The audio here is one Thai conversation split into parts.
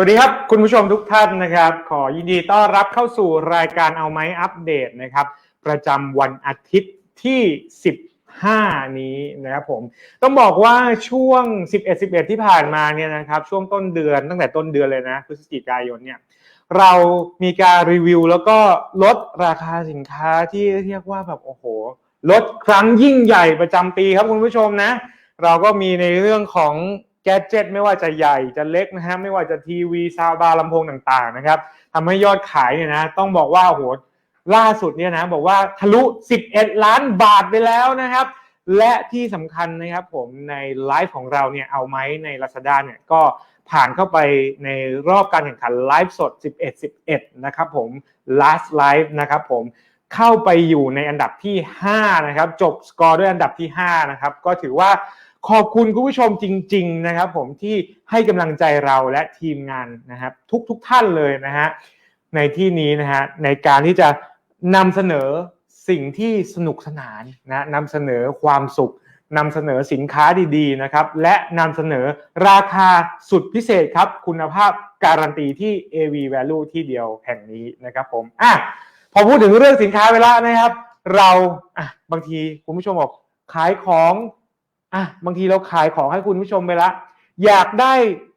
วัสดีครับ คุณผู้ชมทุกท่านนะครับ ขอยินดีต้อนรับเข้าสู่รายการเอาไหมอัปเดตนะครับ ประจำวันอาทิตย์ที่ 15 นี้นะครับผมต้องบอกว่าช่วง 11 11 ที่ผ่านมาเนี่ยนะครับ ช่วงต้นเดือนตั้งแต่ต้นเดือนเลยนะพฤศจิกายนเนี่ยเรามีการรีวิวแล้วก็ลดราคาสินค้าที่เรียกว่าแบบโอ้โห ลดครั้งยิ่งใหญ่ประจำปีครับคุณผู้ชมนะ เราก็มีในเรื่องของ แกจิตไม่ว่าจะใหญ่จะเล็กนะฮะไม่ว่าจะทีวีซาวบาร์ลำโพงต่างๆนะครับทำให้ยอดขายเนี่ยนะต้องบอกว่าโอ้โหล่าสุดเนี่ยนะบอกว่าทะลุ 11 ล้านบาทไปแล้วนะครับ และที่สำคัญนะครับผมในไลฟ์ของเราเนี่ยเอาไหมใน Lazada เนี่ยก็ผ่านเข้าไปในรอบการแข่งขันไลฟ์สด 11 11 นะครับผม last live นะครับผมเข้าไปอยู่ในอันดับที่ 5 นะครับ จบสกอร์ด้วยอันดับที่ 5 นะครับ ก็ถือว่า ขอบคุณคุณผู้ชมจริง ๆ นะครับผมที่ให้กำลังใจเราและทีมงานนะครับทุกๆทท่านเลยนะฮะในที่นี้นะฮะในการที่จะนำเสนอสิ่งที่สนุกสนานนะนำเสนอความสุขนำเสนอสินค้าดีๆนะครับและนำเสนอราคาสุดพิเศษครับ คุณภาพการันตีที่ AV Value ที่เดียวแห่งนี้นะครับผมอะพอพูดถึงเรื่องสินค้าไปแล้วนะครับ เราอะบางทีคุณผู้ชมบอกขายของ อะบางทีเราขายของให้คุณผู้ชมไปละ อยากได้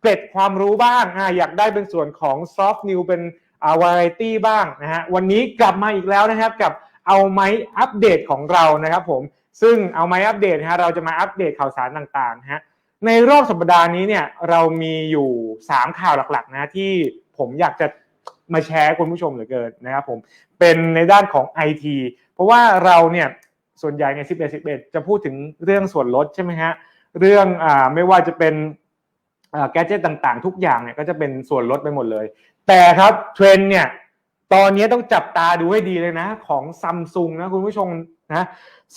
เกร็ดความรู้บ้างอะอยากได้เป็นส่วนของ soft new เป็นอ่าวาไรตี้บ้างนะฮะวันนี้กลับมาอีกแล้วนะครับกับเอาไม้อัปเดตของเรานะครับผมซึ่งเอาไม้อัปเดตนะฮะเราจะมาอัปเดตข่าวสารต่างๆนะฮะในรอบสัปดาห์นี้เนี่ยเรามีอยู่ 3 ข่าวหลักๆนะที่ผมอยากจะมาแชร์คุณผู้ชมเหลือเกินนะครับผมเป็นในด้านของ IT เพราะว่าเราเนี่ย ส่วนใหญ่ใน 11 11 จะพูดถึงเรื่องส่วนลดใช่ไหมฮะ เรื่องอ่าไม่ว่าจะเป็นแกจิตต่างๆ ทุกอย่างเนี่ยก็จะเป็นส่วนลดไปหมดเลย แต่ครับเทรนเนี่ยตอนนี้ต้องจับตาดูให้ดีเลยนะ ของซัมซุงนะคุณผู้ชมนะ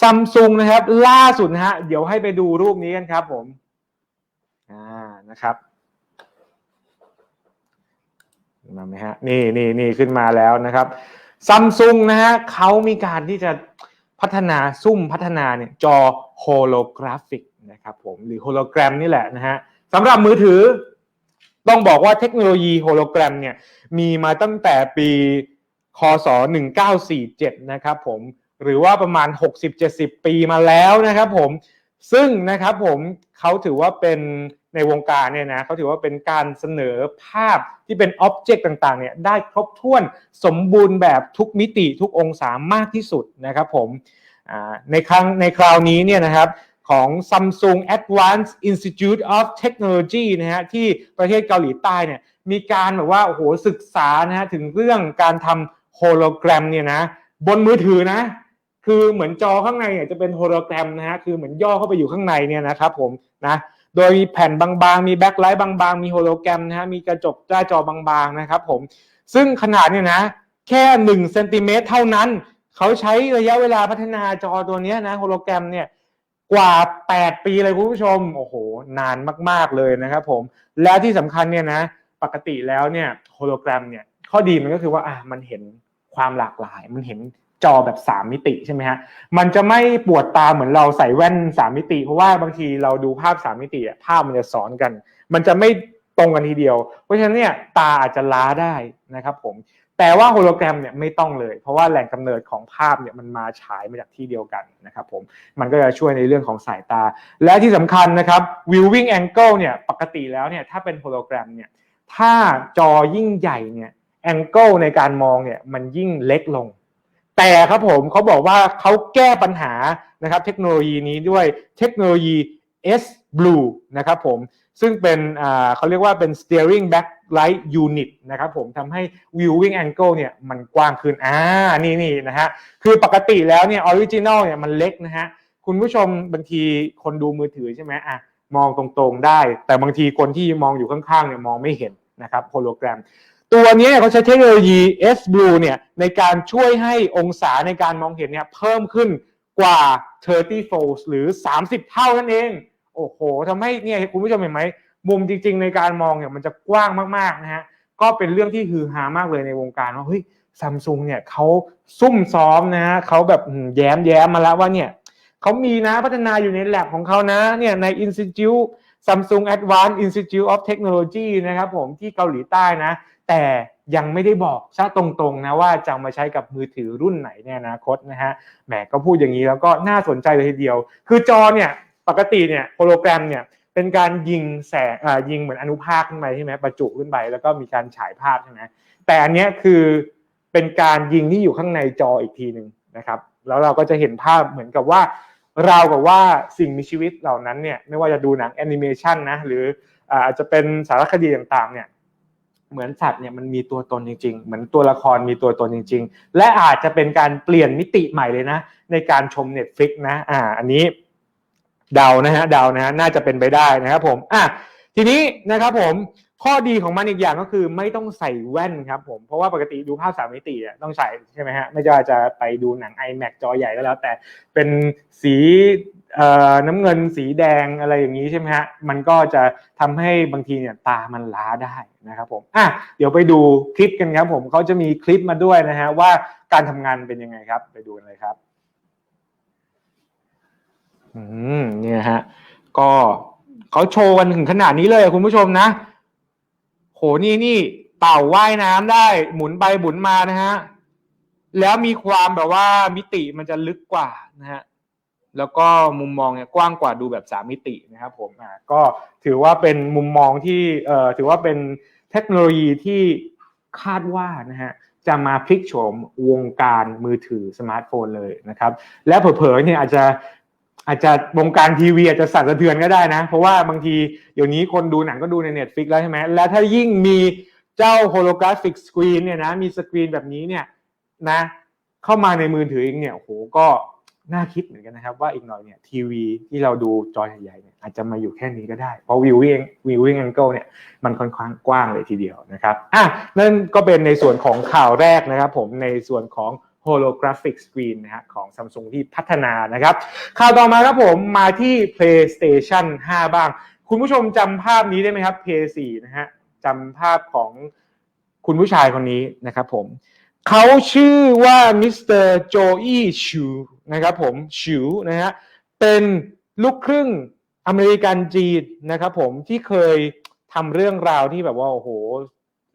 ซัมซุงนะครับ ล่าสุดนะฮะเดี๋ยวให้ไปดูรูปนี้กันครับผมอ่านะครับมาไหมฮะนี่นี่นี่ขึ้นมาแล้วนะครับซัมซุงนะฮะเขามีการที่จะ พัฒนาซุ่มพัฒนาเนี่ยจอโฮโลกราฟิกนะครับผมหรือโฮโลแกรมนี่แหละนะฮะสำหรับมือถือ ต้องบอกว่าเทคโนโลยีโฮโลแกรมเนี่ยมีมาตั้งแต่ปีคศ 1947 นะครับผมหรือว่าประมาณ 60-70 ปีมาแล้วนะครับผมซึ่งนะครับผมเขาถือว่าเป็น ในวงการเนี่ยนะเขาถือว่าเป็นการเสนอภาพที่เป็นอ็อบเจกต์ต่างๆเนี่ยได้ครบถ้วนสมบูรณ์แบบทุกมิติทุกองศามากที่สุดนะครับผมในครั้งในคราวนี้เนี่ยนะครับของ Samsung Advanced Institute of Technology นะฮะที่ประเทศเกาหลีใต้เนี่ยมีการแบบว่าโอ้โหศึกษานะฮะถึงเรื่องการทำโฮโลแกรมเนี่ยนะบนมือถือนะคือเหมือนจอข้างในเนี่ยจะเป็นโฮโลแกรมนะฮะคือเหมือนย่อเข้าไปอยู่ข้างในเนี่ยนะครับผมนะ โดยมีแผ่นบางๆ มีแบ็คไลท์บางๆ มีโฮโลแกรมนะฮะ มีกระจกหน้าจอบางๆ นะครับผม ซึ่งขนาดเนี่ยนะ แค่1เซนติเมตรเท่านั้น เขาใช้ระยะเวลาพัฒนาจอตัวนี้นะ โฮโลแกรมเนี่ยกว่า 8 ปีเลยคุณผู้ชม โอ้โห นานมากๆเลยนะครับผม แล้วที่สำคัญเนี่ยนะ ปกติแล้วเนี่ยโฮโลแกรมเนี่ย ข้อดีมันก็คือว่าอะมันเห็นความหลากหลาย มันเห็น จอแบบ 3 มิติใช่ไหมฮะ มันจะไม่ปวดตาเหมือนเราใส่แว่น 3 มิติ เพราะว่าบางทีเราดูภาพ 3 มิติภาพมันจะซ้อนกัน มันจะไม่ตรงกันทีเดียว เพราะฉะนั้นเนี่ยตาอาจจะล้าได้นะครับผม แต่ว่าโฮโลแกรมเนี่ยไม่ต้องเลย เพราะว่าแหล่งกำเนิดของภาพเนี่ยมันมาฉายมาจากที่เดียวกันนะครับผม มันก็จะช่วยในเรื่องของสายตา และที่สำคัญนะครับ viewing angle เนี่ยปกติแล้วเนี่ยถ้าเป็นโฮโลแกรมเนี่ย ถ้าจอยิ่งใหญ่เนี่ย angle ในการมองเนี่ยมันยิ่งเล็กลง แต่ครับผมเขาบอกว่าเขาแก้ปัญหานะครับเทคโนโลยีนี้ด้วยเทคโนโลยี S Blue นะครับผมซึ่งเป็นเขาเรียกว่าเป็น steering backlight unit นะครับผมทำให้ viewing angle เนี่ยมันกว้างขึ้นอ่านี่นี่นะฮะคือปกติแล้วเนี่ย original เนี่ยมันเล็กนะฮะคุณผู้ชมบางทีคนดูมือถือใช่ไหมอะมองตรงๆได้ แต่บางทีคนที่มองอยู่ข้างๆเนี่ยมองไม่เห็นนะครับโฮโลแกรม ตัวนี้เขาใช้เทคโนโลยี S Blue เนี่ยในการช่วยให้องศาในการมองเห็นเนี่ยเพิ่มขึ้นกว่า 30 folds หรือ 30 เท่านั่นเอง โอ้โหทำให้เนี่ยคุณผู้ชมเห็นไหม มุมจริง ๆ ในการมองเนี่ยมันจะกว้างมากๆนะฮะ ก็เป็นเรื่องที่ฮือฮามากเลยในวงการว่าเฮ้ยซัมซุงเนี่ยเขาซุ่มซ้อมนะฮะเขาแบบแย้มแย้มมาแล้วว่าเนี่ยเขามีนะพัฒนาอยู่ในแลบของเขานะเนี่ยใน Institute Samsung Advanced Institute of Technology นะครับผมที่เกาหลีใต้นะ แต่ยังไม่ได้บอกซะตรงๆนะว่าจะมาใช้กับมือถือรุ่นไหนในอนาคตนะฮะแหมก็พูดอย่างนี้แล้วก็น่าสนใจเลยทีเดียว คือจอเนี่ยปกติเนี่ยโฮโลแกรมเนี่ยเป็นการยิงแสงอ่ยิงเหมือนอนุภาคขึ้นไปใช่ไหมประจุขึ้นไปแล้วก็มีการฉายภาพใช่ไหมแต่อันนี้คือเป็นการยิงที่อยู่ข้างในจออีกทีหนึ่งนะครับ แล้วเราก็จะเห็นภาพเหมือนกับว่า เราวกับว่าสิ่งมีชีวิตเหล่านั้นเนี่ยไม่ว่าจะดูหนังแอนิเมชันนะหรืออาจจะเป็นสารคดีต่างๆเนี่ย เหมือนสัตว์เนี่ยมันมีตัวตนจริง ๆ เหมือนตัวละครมีตัวตนจริง ๆ และอาจจะเป็นการเปลี่ยนมิติใหม่เลยนะ ในการชม Netflix นะอ่าอันนี้เดานะฮะเดานะฮะน่าจะเป็นไปได้นะครับผมอะทีนี้นะครับผมข้อดีของมันอีกอย่างก็คือไม่ต้องใส่แว่นครับผมเพราะว่าปกติดูภาพสามมิติอะต้องใส่ใช่ไหมฮะไม่ว่าจะไปดูหนัง iMac จอใหญ่ก็แล้ว แต่เป็นสี น้ำเงินสีแดงอะไรอย่างนี้ใช่ไหมฮะมันก็จะทำให้บางทีเนี่ยตามันล้าได้นะครับผมอะเดี๋ยวไปดูคลิปกันครับผมเขาจะมีคลิปมาด้วยนะฮะว่าการทำงานเป็นยังไงครับ ไปดูกันเลยครับ อืมเนี่ยฮะก็เขาโชว์กันถึงขนาดนี้เลยคุณผู้ชมนะ โหนี่นี่เต่าว่ายน้ำได้หมุนไปหมุนมานะฮะแล้วมีความแบบว่ามิติมันจะลึกกว่านะฮะ แล้วก็มุมมองเนี่ยกว้างกว่าดูแบบสามมิตินะครับผมอ่าก็ถือว่าเป็นมุมมองที่เอ่อถือว่าเป็นเทคโนโลยีที่คาดว่านะฮะจะมาพลิกโฉมวงการมือถือสมาร์ทโฟนเลยนะครับ และเผลอๆเนี่ยอาจจะอาจจะวงการทีวีอาจจะสั่นสะเทือนก็ได้นะ เพราะว่าบางทีเดี๋ยวนี้คนดูหนังก็ดูใน Netflix แล้วใช่ไหมและถ้ายิ่งมีเจ้าโฮโลกราฟิกสกรีนเนี่ยนะมีสกรีนแบบนี้เนี่ยนะเข้ามาในมือถือเองเนี่ยโหก็ น่าคิดเหมือนกันนะครับ ว่าอีกหน่อยเนี่ยทีวีที่เราดูจอใหญ่ๆเนี่ยอาจจะมาอยู่แค่นี้ก็ได้ เพราะวิววิ่งวิววิ่งแองเกิลเนี่ยมันค่อนข้างกว้างเลยทีเดียวนะครับอะนั่นก็เป็นในส่วนของข่าวแรกนะครับ ผมในส่วนของ holographic screen นะฮะของ Samsung ที่พัฒนานะครับ ข่าวต่อมาครับผมมาที่ PlayStation 5 บ้าง คุณผู้ชมจำภาพนี้ได้ไหมครับ PS4 นะฮะจำภาพของคุณผู้ชายคนนี้นะครับผม เขาชื่อว่ามิสเตอร์โจอี้ชูนะครับผมชูนะฮะเป็นลูกครึ่งอเมริกันจีนนะครับผมที่เคยทำเรื่องราวที่แบบว่าโอ้โห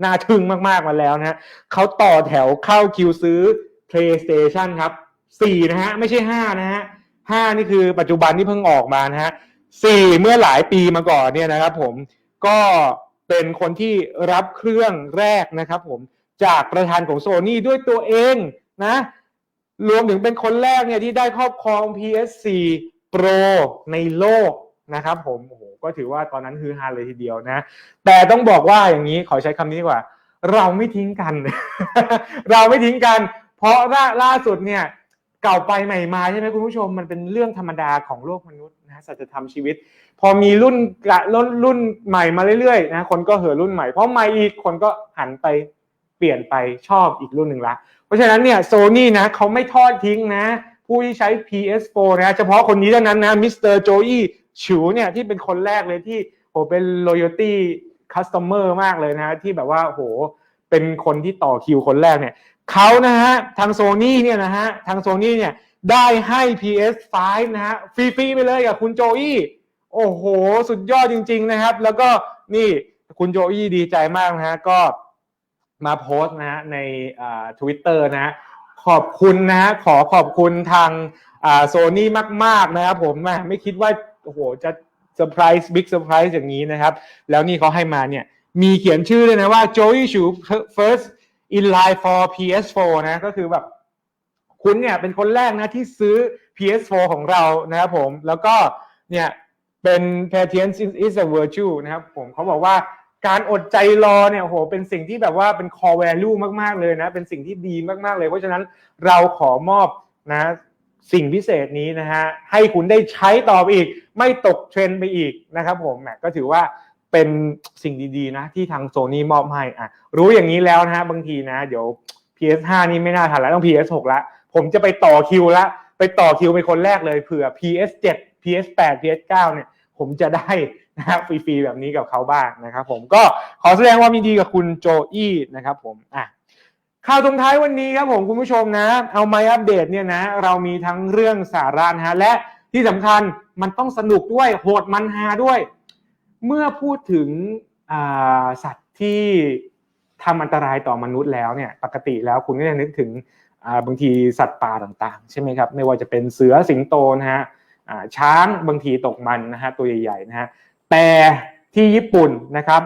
น่าทึ่งมากๆมาแล้วนะฮะเขาต่อแถวเข้าคิวซื้อ PlayStation ครับ4นะฮะไม่ใช่ 5 นะฮะ5นี่คือปัจจุบันที่เพิ่งออกมานะฮะ4เมื่อหลายปีมาก่อนเนี่ยนะครับผมก็เป็นคนที่รับเครื่องแรกนะครับผม จากประธานของโซ n y ด้วยตัวเองนะรวมถึงเป็นคนแรกเนี่ยที่ได้ครอบครอง PS4 Pro ในโลกนะครับผมโอ้โหก็ถือว่าตอนนั้นคือฮาเลยทีเดียวนะ แต่ต้องบอกว่าอย่างนี้ขอใช้คำนี้ดีกว่า เราไม่ทิ้งกัน เราไม่ทิ้งกัน เพราะล่าล่าสุดเนี่ยเก่าไปใหม่มาใช่ไหมคุณผู้ชมมันเป็นเรื่องธรรมดาของโลกมนุษย์นะสัจธรรมชีวิต พอมีรุ่นกะรุ่นรุ่นใหม่มาเรื่อยๆนะคนก็เห่อรุ่นใหม่เพราะใหม่อีกคนก็หันไป เปลี่ยนไปชอบอีกรุ่นหนึ่งละ เพราะฉะนั้นเนี่ยโซนี่นะเขาไม่ทอดทิ้งนะ ผู้ที่ใช้ PS4 นะเฉพาะคนนี้เท่านั้นนะมิสเตอร์โจอี้ฉิวเนี่ยที่เป็นคนแรกเลยที่โหเป็น loyalty customer มากเลยนะที่แบบว่าโหเป็นคนที่ต่อคิวคนแรกเนี่ยเขานะฮะทางโซนี่เนี่ยนะฮะทางโซนี่เนี่ยได้ให้ PS5 นะฮะฟรีๆไปเลยกับคุณโจอี้โอ้โห สุดยอดจริง ๆ นะครับ แล้วก็นี่คุณโจอี้ดีใจมากนะฮะก็ มาโพสต์นะฮะในทวิตเตอร์นะฮะขอบคุณนะฮะขอขอบคุณทางโซนี่มาก ๆ นะครับผมไม่คิดว่าโอ้โหจะเซอร์ไพรส์บิ๊กเซอร์ไพรส์อย่างนี้นะครับ แล้วนี่เขาให้มาเนี่ย มีเขียนชื่อเลยนะว่า Joey Chu first in line for PS4 นะก็คือแบบคุณเนี่ยเป็นคนแรกนะที่ซื้อ PS4 ของเรานะครับผมแล้วก็เนี่ยเป็น patience is a virtue นะครับผมเขาบอกว่า การอดใจรอเนี่ยโหเป็นสิ่งที่แบบว่าเป็น core value มากๆเลยนะ เป็นสิ่งที่ดีมากๆเลย เพราะฉะนั้นเราขอมอบนะสิ่งพิเศษนี้นะฮะให้คุณได้ใช้ต่อไปอีก ไม่ตกเทรนไปอีกนะครับผมแหมก็ถือว่าเป็นสิ่งดีๆนะที่ทางโซนี่มอบให้อะรู้อย่างนี้แล้วนะฮะบางทีนะ เดี๋ยว PS5 นี่ไม่น่าทันแล้วต้อง PS6 ละผมจะไปต่อคิวละไปต่อคิวเป็นคนแรกเลยเผื่อ PS7 PS8 PS9 เนี่ยผมจะได้ นะครับฟรีๆแบบนี้กับเขาบ้างนะครับผมก็ขอแสดงความยินดีกับคุณโจอี้นะครับผมอะข่าวตรงท้ายวันนี้ครับผมคุณผู้ชมนะ เอาไมาอัปเดตเนี่ยนะ เรามีทั้งเรื่องสาระนะฮะและที่สำคัญมันต้องสนุกด้วยโหดมันฮาด้วย เมื่อพูดถึงสัตว์ที่ทำอันตรายต่อมนุษย์แล้วเนี่ยปกติแล้วคุณก็จะนึกถึงบางทีสัตว์ป่าต่างๆ ใช่ไหมครับ ไม่ว่าจะเป็นเสือสิงโตนะฮะช้างบางทีตกมันนะฮะตัวใหญ่ๆนะฮะ แต่ที่ญี่ปุ่นนะครับ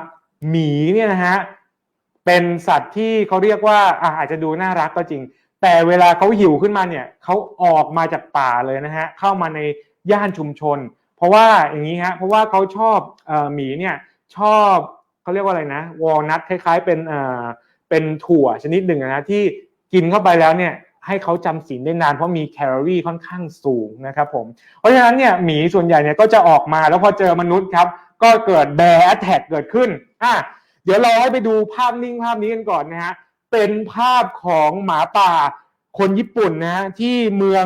หมีเนี่ยนะฮะเป็นสัตว์ที่เขาเรียกว่าอาจจะดูน่ารักก็จริง แต่เวลาเขาหิวขึ้นมาเนี่ยเขาออกมาจากป่าเลยนะฮะเข้ามาในย่านชุมชน เพราะว่าอย่างนี้ฮะเพราะว่าเขาชอบหมีเนี่ยชอบเขาเรียกว่าอะไรนะวอลนัทคล้าย ๆ เป็นเป็นถั่วชนิดหนึ่งนะที่กินเข้าไปแล้วเนี่ย ให้เขาจำศีลได้นานเพราะมีแคลอรี่ค่อนข้างสูงนะครับผมเพราะฉะนั้นเนี่ยหมีส่วนใหญ่เนี่ยก็จะออกมาแล้วพอเจอมนุษย์ครับ ก็เกิดแบร์แอตแทกเกิดขึ้นอะเดี๋ยวเราให้ไปดูภาพนิ่งภาพนี้กันก่อนนะฮะเป็นภาพของหมาป่าคนญี่ปุ่นนะฮะที่เมือง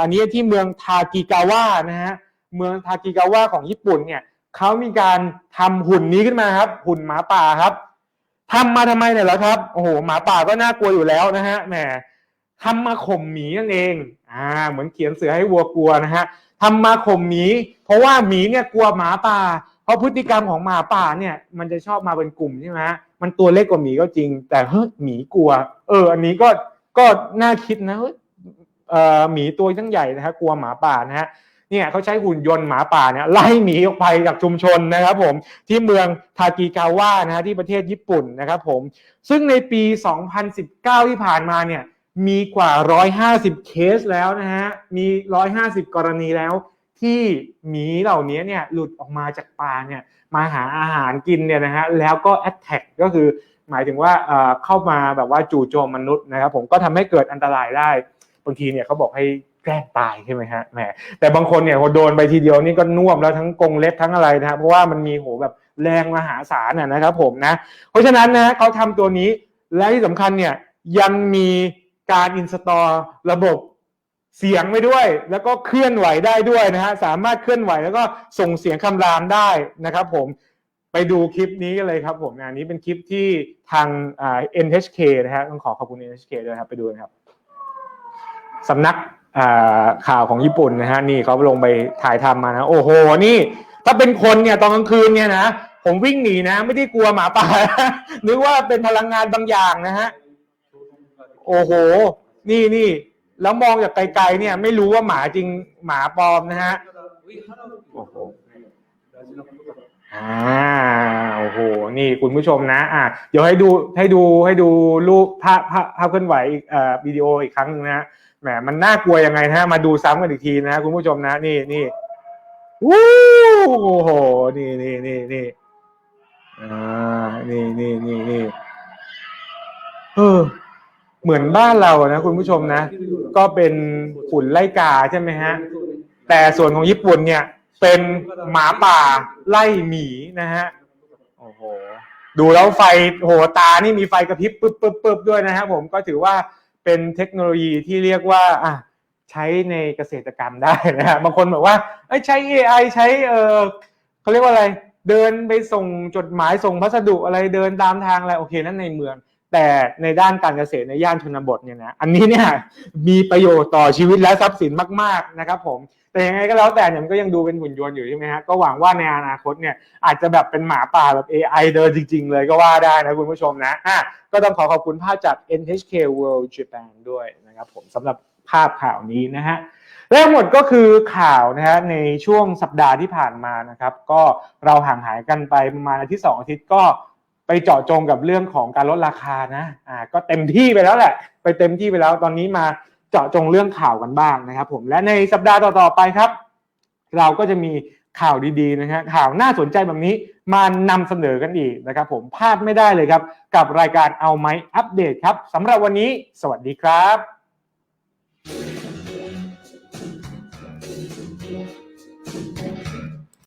อันนี้ที่เมืองทากิกาวะนะฮะเมืองทากิกาวะของญี่ปุ่นเนี่ยเขามีการทำหุ่นนี้ขึ้นมาครับ หุ่นหมาป่าครับทำมาทำไมเนี่ยเหรอครับโอ้โหหมาป่าก็น่ากลัวอยู่แล้วนะฮะแหม ทำมาข่มหมีนั่นเอง อ่า เหมือนเขียนเสือให้วัวกลัวนะฮะทำมาข่มหมี เพราะว่าหมีเนี่ยกลัวหมาป่า เพราะพฤติกรรมของหมาป่าเนี่ย มันจะชอบมาเป็นกลุ่มใช่ไหมมันตัวเล็กกว่าหมีก็จริง แต่เฮ้ยหมีกลัว เออ อันนี้ก็ ก็น่าคิดนะเฮ้ยเอ่อหมีตัวตั้งใหญ่นะฮะกลัวหมาป่านะฮะ เนี่ยเขาใช้หุ่นยนต์หมาป่าเนี่ยไล่หมีออกไปจากชุมชนนะครับผมที่เมืองทากิกาวะนะฮะที่ประเทศญี่ปุ่นนะครับผม ซึ่งในปี 2019 ที่ผ่านมาเนี่ย มีกว่า 150 เคสแล้วนะฮะ มี 150 กรณีแล้ว ที่หมีเหล่านี้เนี่ยหลุดออกมาจากป่าเนี่ยมาหาอาหารกินเนี่ยนะฮะแล้วก็ attack ก็คือหมายถึงว่าเอ่อเข้ามาแบบว่าจู่โจมมนุษย์นะครับผมก็ทำให้เกิดอันตรายได้บางทีเนี่ยเขาบอกให้แกล้งตายใช่ไหมฮะแหมแต่บางคนเนี่ยพอโดนไปทีเดียวนี่ก็น่วมแล้วทั้งกรงเล็บทั้งอะไรนะครับเพราะว่ามันมีโหแบบแรงมหาศาลนะนะครับผมนะเพราะฉะนั้นนะเขาทำตัวนี้และที่สำคัญเนี่ยยังมี การอินสตอลระบบเสียงไว้ด้วย แล้วก็เคลื่อนไหวได้ด้วยนะฮะสามารถเคลื่อนไหวแล้วก็ส่งเสียงคำรามได้นะครับผมไปดูคลิปนี้กันเลยครับผมอันนี้เป็นคลิปที่ทาง NHK นะฮะต้องขอขอบคุณ NHK ด้วยครับไปดูนะครับสำนักข่าวของญี่ปุ่นนะฮะนี่เขาลงไปถ่ายทำมานะ โอ้โหนี่ถ้าเป็นคนเนี่ยตอนกลางคืนเนี่ยนะผมวิ่งหนีนะ ไม่ได้กลัวหมาป่านึกว่าเป็นพลังงานบางอย่างนะฮะ โอ้โห นี่นี่แล้วมองจากไกลๆเนี่ย ไม่รู้ว่าหมาจริงหมาปลอมนะฮะโอ้โหอ่าโอ้โหนี่คุณผู้ชมนะอะเดี๋ยวให้ดูให้ดูให้ดูรูปภาพภาพภาพเคลื่อนไหวอีกเอ่อวิดีโออีกครั้งหนึงนะฮะแหมมันน่ากลัวยังไงนะฮะมาดูซ้ำกันอีกทีนะฮะคุณผู้ชมนะ นี่นี่วู้โอ้โหนี่นี่นี่นี่อ่านี่นี่นี่นี่เออ เหมือนบ้านเรานะคุณผู้ชมนะ ก็เป็นฝุ่นไล่กาใช่ไหมฮะ แต่ส่วนของญี่ปุ่นเนี่ย เป็นหมาป่าไล่หมีนะฮะโอ้โหดูแล้วไฟโหตานี่มีไฟกระพริบปึ๊บปึ๊บปึ๊บด้วยนะฮะผมก็ถือว่าเป็นเทคโนโลยีที่เรียกว่าอะใช้ในเกษตรกรรมได้นะฮะบางคนบอกว่าเอ้ยใช้ AI ใช้เออเขาเรียกว่าอะไร เดินไปส่งจดหมายส่งพัสดุอะไรเดินตามทางอะไรโอเคนั่นในเมือง แต่ในด้านการเกษตรในย่านชนบทเนี่ยนะอันนี้เนี่ยมีประโยชน์ต่อชีวิตและทรัพย์สินมาก ๆนะครับ ผม แต่ยังไงก็แล้วแต่เนี่ยมันก็ยังดูเป็นหุ่นยนต์อยู่ใช่ไหมฮะก็หวังว่าในอนาคตเนี่ยอาจจะแบบเป็นหมาป่าแบบ AI เดินจริง ๆ เลยก็ว่าได้นะคุณผู้ชมนะอะก็ต้องขอขอบคุณภาพจาก NHK World Japan ด้วยนะครับผมสำหรับภาพข่าวนี้นะฮะและทั้งหมดก็คือข่าวนะฮะในช่วงสัปดาห์ที่ผ่านมานะครับ ก็เราห่างหายกันไปประมาณอาทิตย์สองอาทิตย์ก็ ไปเจาะจงกับเรื่องของการลดราคานะอ่าก็เต็มที่ไปแล้วแหละ ไปเต็มที่ไปแล้วตอนนี้มาเจาะจงเรื่องข่าวกันบ้างนะครับ ผมและในสัปดาห์ต่อๆไปครับ เราก็จะมีข่าวดีๆนะฮะข่าวน่าสนใจแบบนี้มานำเสนอกันอีกนะครับผมพลาดไม่ได้เลยครับ กับรายการเอาไหมอัปเดตครับสำหรับวันนี้ สวัสดีครับ